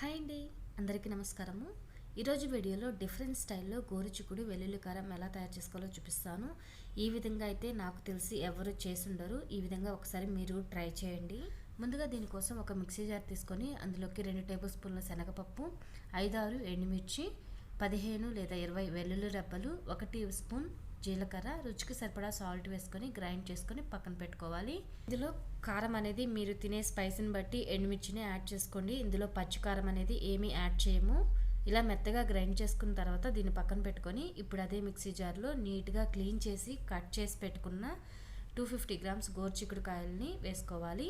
Hi అండి అందరికీ నమస్కారము. ఈరోజు వీడియోలో డిఫరెంట్ స్టైల్లో గోరుచిక్కుడు వెల్లుల్లి కారం ఎలా తయారు చేసుకోవాలో చూపిస్తాను. ఈ విధంగా అయితే నాకు తెలిసి ఎవరు చేసుండరు ఈ విధంగా ఒకసారి మీరు ట్రై చేయండి. ముందుగా దీనికోసం ఒక మిక్సీ జార్ తీసుకొని అందులోకి రెండు టేబుల్ స్పూన్ల శనగపప్పు ఐదారు ఎండుమిర్చి పదిహేను లేదా ఇరవై వెల్లుల్లి రెబ్బలు ఒక టీ స్పూన్ జీలకర్ర రుచికి సరిపడా సాల్ట్ వేసుకొని గ్రైండ్ చేసుకొని పక్కన పెట్టుకోవాలి. ఇందులో కారం అనేది మీరు తినే స్పైసీని బట్టి ఎండుమిర్చిని యాడ్ చేసుకోండి. ఇందులో పచ్చి కారం అనేది ఏమీ యాడ్ చేయము. ఇలా మెత్తగా గ్రైండ్ చేసుకున్న తర్వాత దీన్ని పక్కన పెట్టుకొని ఇప్పుడు అదే మిక్సీ జార్లో నీట్గా క్లీన్ చేసి కట్ చేసి పెట్టుకున్న టూ ఫిఫ్టీ గ్రామ్స్ గోరుచిక్కుడు కాయల్ని వేసుకోవాలి.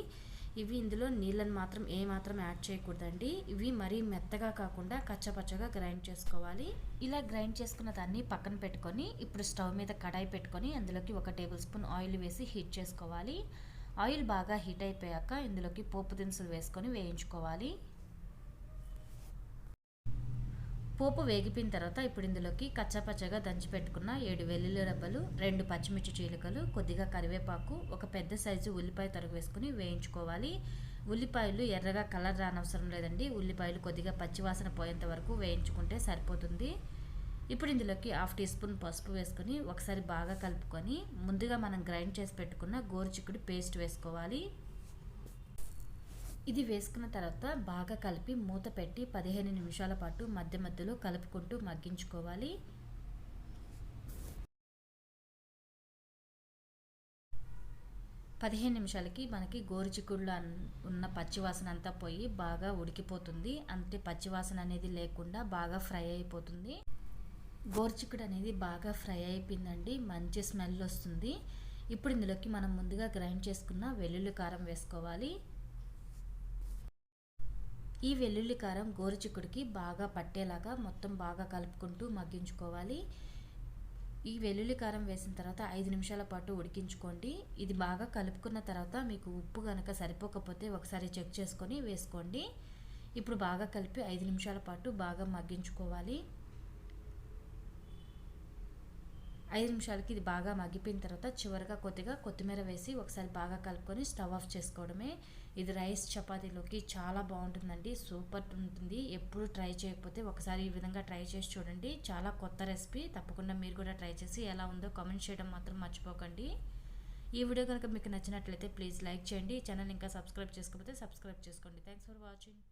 ఇవి ఇందులో నీళ్ళని మాత్రం ఏ మాత్రం యాడ్ చేయకూడదండి. ఇవి మరీ మెత్తగా కాకుండా కచ్చపచ్చగా గ్రైండ్ చేసుకోవాలి. ఇలా గ్రైండ్ చేసుకున్న దాన్ని పక్కన పెట్టుకొని ఇప్పుడు స్టవ్ మీద కడాయి పెట్టుకొని అందులోకి ఒక టేబుల్ స్పూన్ ఆయిల్ వేసి హీట్ చేసుకోవాలి. ఆయిల్ బాగా హీట్ అయిపోయాక ఇందులోకి పోపు దినుసులు వేసుకొని వేయించుకోవాలి. పోపు వేగిపోయిన తర్వాత ఇప్పుడు ఇందులోకి కచ్చాపచ్చగా దంచి పెట్టుకున్న ఏడు వెల్లుల్లి రబ్బలు రెండు పచ్చిమిర్చి చీలికలు కొద్దిగా కరివేపాకు ఒక పెద్ద సైజు ఉల్లిపాయ తరుగు వేసుకుని వేయించుకోవాలి. ఉల్లిపాయలు ఎర్రగా కలర్ రానవసరం లేదండి. ఉల్లిపాయలు కొద్దిగా పచ్చివాసన పోయేంత వరకు వేయించుకుంటే సరిపోతుంది. ఇప్పుడు ఇందులోకి హాఫ్ టీ స్పూన్ పసుపు వేసుకొని ఒకసారి బాగా కలుపుకొని ముందుగా మనం గ్రైండ్ చేసి పెట్టుకున్న గోరుచిక్కుడు పేస్ట్ వేసుకోవాలి. ఇది వేసుకున్న తర్వాత బాగా కలిపి మూత పెట్టి పదిహేను నిమిషాల పాటు మధ్య మధ్యలో కలుపుకుంటూ మగ్గించుకోవాలి. పదిహేను నిమిషాలకి మనకి గోరుచిక్కుడులో ఉన్న పచ్చివాసన అంతా పోయి బాగా ఉడికిపోతుంది. అంటే పచ్చివాసన అనేది లేకుండా బాగా ఫ్రై అయిపోతుంది. గోరుచిక్కుడు అనేది బాగా ఫ్రై అయిపోయిందండి. మంచి స్మెల్ వస్తుంది. ఇప్పుడు ఇందులోకి మనం ముందుగా గ్రైండ్ చేసుకున్న వెల్లుల్లి కారం వేసుకోవాలి. ఈ వెల్లుల్లి కారం గోరుచిక్కుడికి బాగా పట్టేలాగా మొత్తం బాగా కలుపుకుంటూ మగ్గించుకోవాలి. ఈ వెల్లుల్లి కారం వేసిన తర్వాత ఐదు నిమిషాల పాటు ఉడికించుకోండి. ఇది బాగా కలుపుకున్న తర్వాత మీకు ఉప్పు కనుక సరిపోకపోతే ఒకసారి చెక్ చేసుకొని వేసుకోండి. ఇప్పుడు బాగా కలిపి ఐదు నిమిషాల పాటు బాగా మగ్గించుకోవాలి. ఐదు నిమిషాలకి ఇది బాగా మగ్గిపోయిన తర్వాత చివరిగా కొద్దిగా కొత్తిమీర వేసి ఒకసారి బాగా కలుపుకొని స్టవ్ ఆఫ్ చేసుకోవడమే. ఇది రైస్ చపాతీలోకి చాలా బాగుంటుందండి. సూపర్ ఉంటుంది. ఎప్పుడు ట్రై చేయకపోతే ఒకసారి ఈ విధంగా ట్రై చేసి చూడండి. చాలా కొత్త రెసిపీ. తప్పకుండా మీరు కూడా ట్రై చేసి ఎలా ఉందో కామెంట్ చేయడం మాత్రం మర్చిపోకండి. ఈ వీడియో కనుక మీకు నచ్చినట్లయితే ప్లీజ్ లైక్ చేయండి. ఛానల్ ఇంకా సబ్స్క్రైబ్ చేసుకోకపోతే సబ్స్క్రైబ్ చేసుకోండి. Thanks for watching.